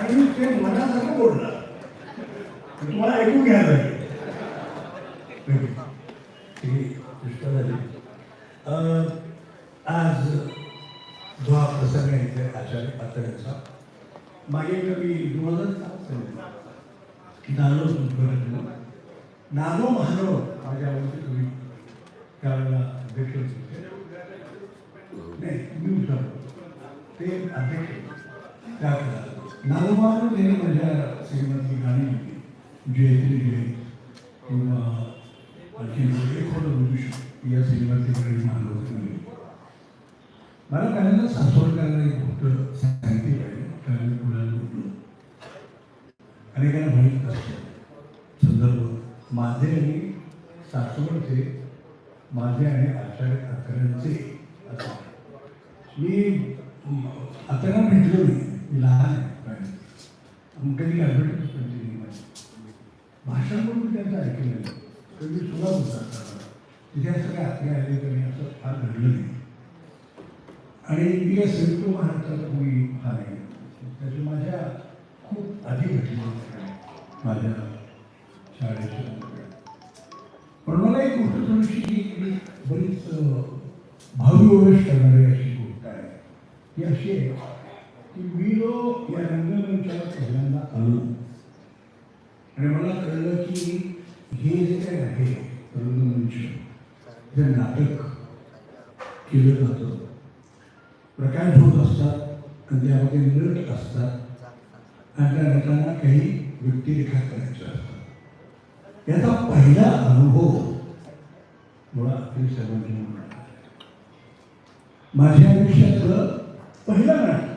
आणि मी ते मनासारखं बोलणार. तुम्हाला ऐकून घ्यायला लागेल. आज जो हा प्रसंग आहे आचार्य पातळ्यांचा मागे एकदा मी दोन हजार सात साली नानो संस्कृत नानो महानो माझ्या आवडते तुम्ही त्यावेळेला अध्यक्ष नाही मी होतो ते अध्यक्ष त्यावेळेला नानो महानव त्यांनी माझ्या सिनेमातली गाणी लिहिली जयत्री जय किंवा आणखी एक होतं मनुष्य या सिनेमातली गाणी महानव लिहिली मला पहिल्यांदा सासवडकरांना एक गोष्ट सांगते पाहिजे कारण कुणाला अनेकांना माहीत असतो. संदर्भ माझे आणि सासवडचे माझे आणि आचार्य ठाकरेंचे असं मी म, आता भेटलो नाही मी लहान काय? मग कधी ॲडव्हर्टाईज केली माझी भाषण पण मी त्यांचं ऐकलेलं कधी तर सुद्धा होता तिथे असं काय आले तरी असं फार घडलं नाही. आणि मी काय संयुक्त महाराष्ट्राला कोणी हा नाही. त्याची माझ्या खूप आधी घटना माझ्या शाळेच्या. पण मला एक गोष्ट थोडीशी बरीच अं, भावविवेश करणारी अशी गोष्ट आहे. ती अशी आहे. की मी जो या रंगमंचाला पहिल्यांदा आलो आणि मला कळलं की हे जे काय आहे रंगमंच जे नाटक केलं जातं. प्रकाश होत असतात आणि त्यामध्ये नट असतात आणि त्या नटांना काही व्यक्तिरेखा करायच्या असतात. याचा पहिला अनुभव मला आपली सर्वांनी माझ्या आयुष्यातलं पहिलं नाटक